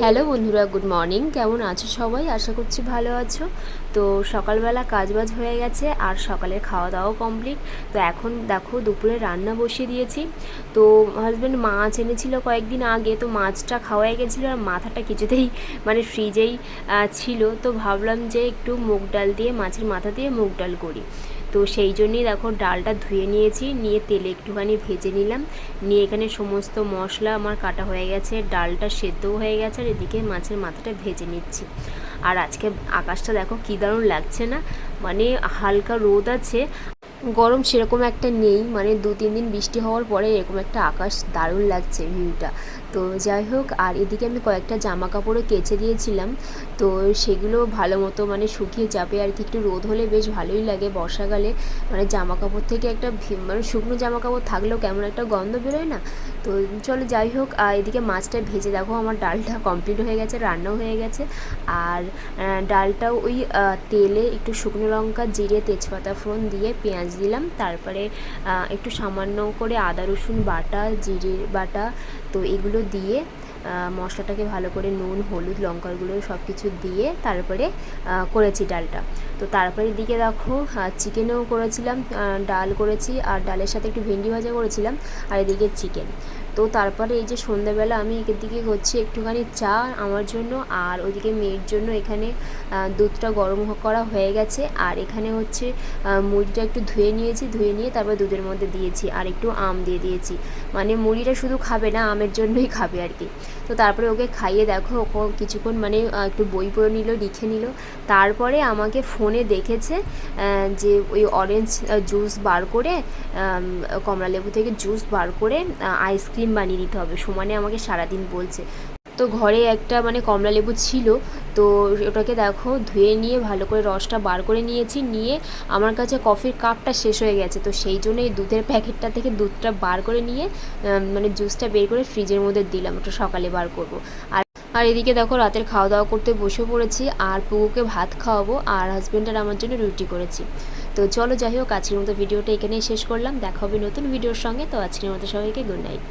Hello বন্ধুরা, good morning. কেমন আছো সবাই? আশা করছি ভালো আছো। তো সকালবেলা কাজবাজ হয়ে গেছে আর সকালের খাওয়া দাওয়াও কমপ্লিট। তো এখন দেখো দুপুরে রান্না বসিয়ে দিয়েছি। তো হাজব্যান্ড মাছ এনেছিল কয়েকদিন আগে, তো মাছটা খাওয়াই গেছিল আর মাথাটা কিছুতেই মানে ফ্রিজেই ছিল। তো ভাবলাম যে একটু মুগ ডাল দিয়ে, মাছের মাথা দিয়ে মুগ ডাল করি। তো সেই জন্যই দেখো ডালটা ধুয়ে নিয়েছি, নিয়ে তেলে একটুখানি ভেজে নিলাম। নিয়ে এখানে সমস্ত মশলা আমার কাটা হয়ে গেছে, ডালটা সেদ্ধও হয়ে গেছে আর এদিকে মাছের মাথাটা ভেজে নিচ্ছি। আর আজকে আকাশটা দেখো কী দারুণ লাগছে না? মানে হালকা রোদ আছে গরম সেরকম একটা নেই। মানে দু, তিন দিন বৃষ্টি হওয়ার পরে এরকম একটা আকাশ দারুণ লাগছে ভিউটা তো যাই হোক, আর এদিকে আমি কয়েকটা জামা কাপড়ও কেচে দিয়েছিলাম। তো সেগুলো ভালো মতো মানে শুকিয়ে যাবে আর কি। একটু রোদ হলে বেশ ভালোই লাগে বর্ষাকালে। মানে জামা কাপড় থেকে একটা মানে শুকনো জামা কাপড় থাকলেও কেমন একটা গন্ধ বেরোয় না? তো চলো যাই হোক এদিকে মাছটা ভেজে দেখো, আমার ডালটা কমপ্লিট হয়ে গেছে, রান্নাও হয়ে গেছে। আর ডালটাও ওই তেলে একটু শুকনো লঙ্কা, জিরে, তেজপাতা, ফোড়ন দিয়ে পেঁয়াজ দিলাম, তারপরে একটু সামান্য করে আদা, রসুন বাটা, জিরে বাটা, তো এগুলো দিয়ে মশলাটাকে ভালো করে নুন, হলুদ লঙ্কার গুঁড়ো সব কিছু দিয়ে তারপরে করেছি ডালটা। তো তারপরে দিকে দেখো চিকেনও করেছিলাম ডাল করেছি, আর ডালের সাথে একটু ভেন্ডি ভাজা করেছিলাম, আর এদিকে চিকেন। তো তারপরে এই যে সন্ধ্যাবেলা আমি এদিকে হচ্ছে একটুখানি চা আমার জন্য আর ওইদিকে মেয়ের জন্য এখানে দুধটা গরম করা হয়ে গেছে আর এখানে হচ্ছে মুড়িটা একটু ধুয়ে নিয়েছি, ধুয়ে নিয়ে তারপর দুধের মধ্যে দিয়েছি আর একটু আম দিয়ে দিয়েছি। মানে মুড়িটা শুধু খাবে না, আমের জন্যই খাবে আর কি। তো তারপরে ওকে খাইয়ে দেখো, ও কিছুক্ষণ মানে একটু বই পড়ে নিল, লিখে নিল। তারপরে আমাকে ফোনে দেখেছে যে ওই অরেঞ্জ জুস বার করে কমলা লেবু থেকে জুস বার করে আইসক্রিম বানিয়ে দিতে হবে। সমানে আমাকে সারাদিন বলছে। তো ঘরে একটা মানে কমলা লেবু ছিল, তো ওটাকে দেখো ধুয়ে নিয়ে ভালো করে রসটা বার করে নিয়েছি, নিয়ে আমার কাছে কফির কাপটা শেষ হয়ে গেছে। তো সেই জন্য এই দুধের প্যাকেটটা থেকে দুধটা বার করে নিয়ে মানে জুসটা বের করে ফ্রিজের মধ্যে দিলাম ওটা সকালে বার করব। আর আর এদিকে দেখো রাতের খাওয়া দাওয়া করতে বসে পড়েছি, আর পুকুকে ভাত খাওয়াবো, আর হাজব্যান্ড আর আমার জন্য রুটি করেছি। তো চলো যাই হোক, আজকের মতো ভিডিওটা এখানেই শেষ করলাম। দেখা হবে নতুন ভিডিওর সঙ্গে। তো আজকের মতো সবাইকে গুড নাইট